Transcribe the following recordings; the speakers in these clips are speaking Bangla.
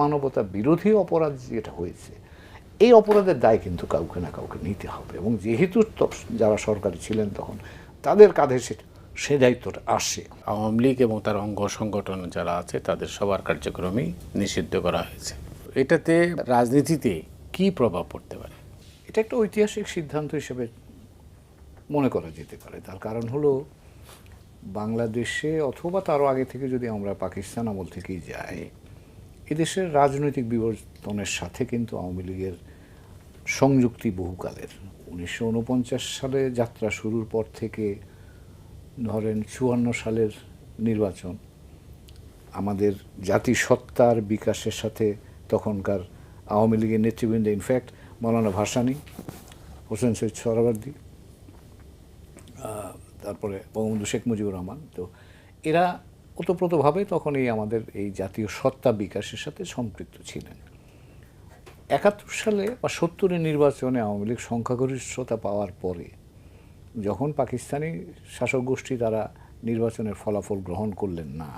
মানবতা বিরোধী অপরাধ যেটা হয়েছে এই অপরাধের দায় কিন্তু কাউকে না কাউকে নিতে হবে। এবং যেহেতু যারা সরকারি ছিলেন তখন তাদের কাঁধে সে সে দায়িত্বটা আসে। আওয়ামী লীগ এবং তার অঙ্গ সংগঠন যারা আছে তাদের সবার কার্যক্রমই নিষিদ্ধ করা হয়েছে। এটাতে রাজনীতিতে কি প্রভাব পড়তে পারে? এটা একটা ঐতিহাসিক সিদ্ধান্ত হিসেবে মনে করা যেতে পারে। তার কারণ হলো বাংলাদেশে অথবা তারও আগে থেকে যদি আমরা পাকিস্তান আমল থেকেই যাই এদেশের রাজনৈতিক বিবর্তনের সাথে কিন্তু আওয়ামী লীগের সংযুক্তি বহুকালের। উনিশশো উনপঞ্চাশ সালে যাত্রা শুরুর পর থেকে ধরেন চুয়ান্ন সালের নির্বাচন আমাদের জাতিসত্তার বিকাশের সাথে তখনকার আওয়ামী লীগের নেতৃবৃন্দ ইনফ্যাক্ট মৌলানা ভাসানী হোসেন সৈয়দ সহরাবার্দী আহ, তারপরে বঙ্গবন্ধু শেখ মুজিবুর রহমান। তো এরা ওতপ্রোতভাবে তখন এই আমাদের এই জাতীয় সত্তা বিকাশের সাথে সম্পৃক্ত ছিলেন। একাত্তর সালে বা সত্তরের নির্বাচনে আওয়ামী লীগ সংখ্যাগরিষ্ঠতা পাওয়ার পরে যখন পাকিস্তানি শাসক গোষ্ঠী তারা নির্বাচনের ফলাফল গ্রহণ করলেন না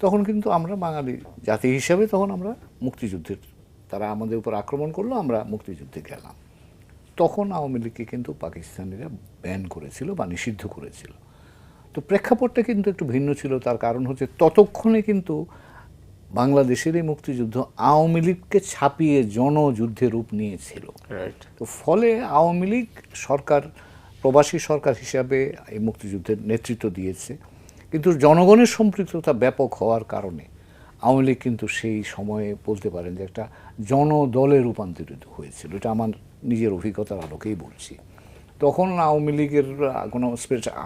তখন কিন্তু আমরা বাঙালি জাতি হিসাবে তখন আমরা মুক্তিযুদ্ধের তারা আমাদের উপর আক্রমণ করল আমরা মুক্তিযুদ্ধে গেলাম। তখন আওয়ামী লীগকে কিন্তু পাকিস্তানিরা ব্যান করেছিল বা নিষিদ্ধ করেছিল। তো প্রেক্ষাপটটা কিন্তু একটু ভিন্ন ছিল। তার কারণ হচ্ছে ততক্ষণে কিন্তু বাংলাদেশের এই মুক্তিযুদ্ধ আওয়ামী লীগকে ছাপিয়ে জনযুদ্ধে রূপ নিয়েছিল। রাইট তো ফলে আওয়ামী লীগ সরকার প্রবাসী সরকার হিসাবে এই মুক্তিযুদ্ধের নেতৃত্ব দিয়েছে। কিন্তু জনগণের সম্পৃক্ততা ব্যাপক হওয়ার কারণে আওয়ামী লীগ কিন্তু সেই সময়ে বলতে পারেন যে একটা জনদলে রূপান্তরিত হয়েছিল। এটা আমার নিজের অভিজ্ঞতার আলোকেই বলছি। তখন আওয়ামী লীগের কোনো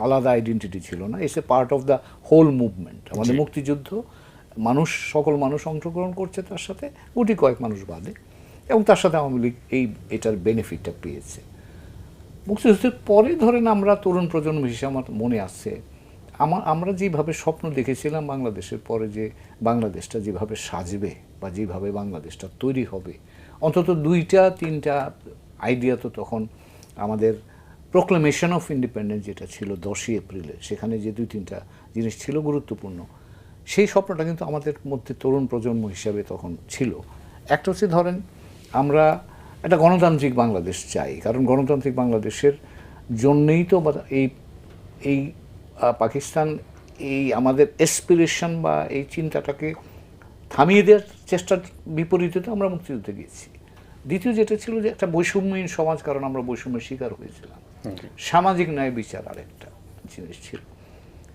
আলাদা আইডেন্টিটি ছিল না। As a part of the whole movement আমাদের মুক্তিযুদ্ধ মানুষ সকল মানুষ অংশগ্রহণ করছে তার সাথে গুটি কয়েক মানুষ বাদে এবং তার সাথে আওয়ামী লীগ এই এটার বেনিফিটটা পেয়েছে। মুক্তিযুদ্ধের পরে ধরেন আমরা তরুণ প্রজন্ম হিসেবে আমার মনে আসছে আমার আমরা যেভাবে স্বপ্ন দেখেছিলাম বাংলাদেশের পরে যে বাংলাদেশটা যেভাবে সাজবে বা যেভাবে বাংলাদেশটা তৈরি হবে অন্তত দুইটা তিনটা আইডিয়া তো তখন আমাদের প্রোক্লেমেশন অফ ইন্ডিপেন্ডেন্স যেটা ছিল দশই এপ্রিলে, সেখানে যে দুই তিনটা জিনিস ছিল গুরুত্বপূর্ণ, সেই স্বপ্নটা কিন্তু আমাদের মধ্যে তরুণ প্রজন্ম হিসাবে তখন ছিল। একটা হচ্ছে ধরেন, আমরা একটা গণতান্ত্রিক বাংলাদেশ চাই, কারণ গণতান্ত্রিক বাংলাদেশের জন্যই তো এই এই পাকিস্তান এই আমাদের এসপিরেশন বা এই চিন্তাটাকে থামিয়ে দেওয়ার চেষ্টার বিপরীতে তো আমরা মুক্তিযুদ্ধে গিয়েছি। দ্বিতীয় যেটা ছিল যে একটা বৈষম্যহীন সমাজ, কারণ আমরা বৈষম্যের শিকার হয়েছিলাম। সামাজিক ন্যায় বিচার আরেকটা জিনিস ছিল।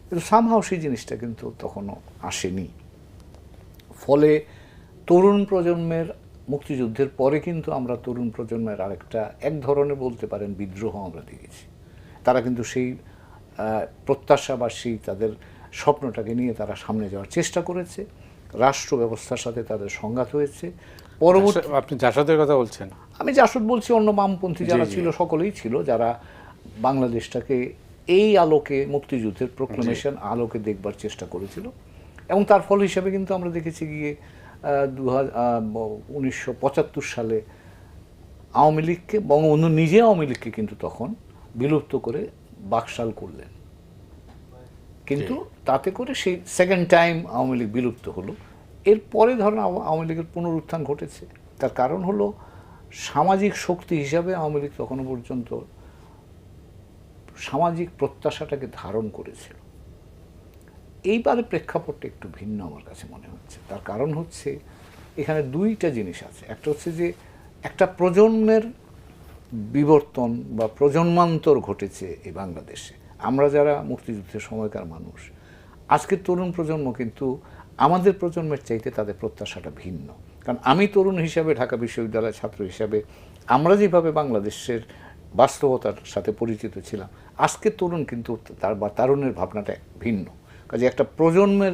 কিন্তু সামহাও সেই জিনিসটা কিন্তু তখনও আসেনি। ফলে তরুণ প্রজন্মের মুক্তিযুদ্ধের পরে কিন্তু আমরা তরুণ প্রজন্মের আরেকটা, এক ধরনের বলতে পারেন বিদ্রোহ আমরা দেখেছি। তারা কিন্তু সেই প্রত্যাশা বা সেই তাদের স্বপ্নটাকে নিয়ে তারা সামনে যাওয়ার চেষ্টা করেছে। রাষ্ট্র ব্যবস্থার সাথে তাদের সংঘাত হয়েছে। পরবর্তী আপনি জাসদের কথা বলছেন। আমি জাসদ বলছি অন্য বামপন্থী যারা। ছিল সকলেই ছিল যারা বাংলাদেশটাকে এই আলোকে মুক্তিযুদ্ধের প্রোক্লেমেশন আলোকে দেখবার চেষ্টা করেছিল। এবং তার ফল হিসাবে কিন্তু আমরা দেখেছি গিয়ে দু উনিশশো পঁচাত্তর সালে আওয়ামী লীগকে বঙ্গবন্ধু নিজে আওয়ামী লীগকে কিন্তু তখন বিলুপ্ত করে বাকশাল করলেন। কিন্তু তাতে করে সেই সেকেন্ড টাইম আওয়ামী লীগ বিলুপ্ত হলো। এরপরে ধরেন আওয়া- আওয়ামী লীগের পুনরুত্থান ঘটেছে। তার কারণ হলো সামাজিক শক্তি হিসাবে আওয়ামী লীগ তখনও পর্যন্ত সামাজিক প্রত্যাশাটাকে ধারণ করেছিল। এইবারে প্রেক্ষাপটটা একটু ভিন্ন আমার কাছে মনে হচ্ছে। তার কারণ হচ্ছে এখানে দুইটা জিনিস আছে। একটা হচ্ছে যে একটা প্রজন্মের বিবর্তন বা প্রজন্মান্তর ঘটেছে এই বাংলাদেশে। আমরা যারা মুক্তিযুদ্ধের সময়কার মানুষ, আজকের তরুণ প্রজন্ম কিন্তু আমাদের প্রজন্মের চাইতে তাদের প্রত্যাশাটা ভিন্ন। কারণ আমি তরুণ হিসাবে, ঢাকা বিশ্ববিদ্যালয়ের ছাত্র হিসাবে আমরা যেভাবে বাংলাদেশের বাস্তবতার সাথে পরিচিত ছিলাম, আজকের তরুণ কিন্তু তার বা তারুণের ভাবনাটা ভিন্ন। কাজে একটা প্রজন্মের,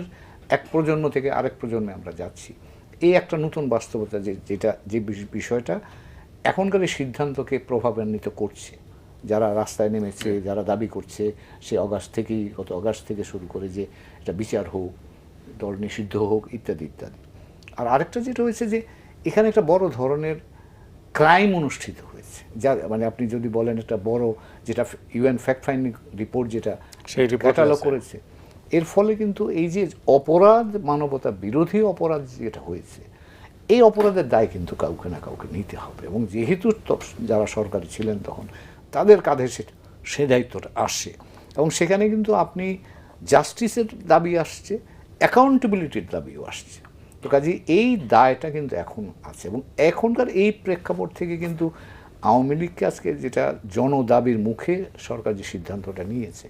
এক প্রজন্ম থেকে আরেক প্রজন্মে আমরা যাচ্ছি। এই একটা নতুন বাস্তবতা যে, যেটা, যে বিষয়টা এখনকার এই সিদ্ধান্তকে প্রভাবান্বিত করছে। যারা রাস্তায় নেমেছে, যারা দাবি করছে, সে অগাস্ট থেকেই, গত অগাস্ট থেকে শুরু করে যে এটা বিচার হোক দল নিষিদ্ধ হোক ইত্যাদি ইত্যাদি। আর আরেকটা যেটা হয়েছে যে এখানে একটা বড় ধরনের ক্রাইম অনুষ্ঠিত হয়েছে। যা মানে আপনি যদি বলেন একটা বড় যেটা ইউএন ফ্যাক্ট ফাইন্ডিং রিপোর্ট যেটা সেই ক্যাটালগ করেছে এর ফলে কিন্তু এই যে অপরাধ মানবতা বিরোধী অপরাধ যেটা হয়েছে এই অপরাধের দায় কিন্তু কাউকে না কাউকে নিতে হবে। এবং যেহেতু তো- যারা সরকারি ছিলেন তখন তাদের কাঁধে সে সে দায়িত্বটা আসে। এবং সেখানে কিন্তু আপনি জাস্টিসের দাবি আসছে অ্যাকাউন্টেবিলিটির দাবিও আসছে। তো কাজে এই দায়টা কিন্তু এখন আছে এবং এখনকার এই প্রেক্ষাপট থেকে কিন্তু আওয়ামী লীগকে আজকে যেটা জনদাবির মুখে সরকার যে সিদ্ধান্তটা নিয়েছে,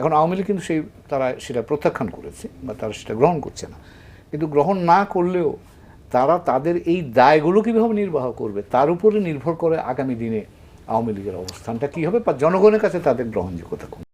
এখন আওয়ামী লীগ কিন্তু সেই তারা সেটা প্রত্যাখ্যান করেছে বা তারা সেটা গ্রহণ করছে না। কিন্তু গ্রহণ না করলেও তারা তাদের এই দায়গুলো কীভাবে নির্বাহ করবে, তার উপরে নির্ভর করে আগামী দিনে আওয়ামী লীগের অবস্থানটা কী হবে বা জনগণের কাছে তাদের গ্রহণযোগ্যতা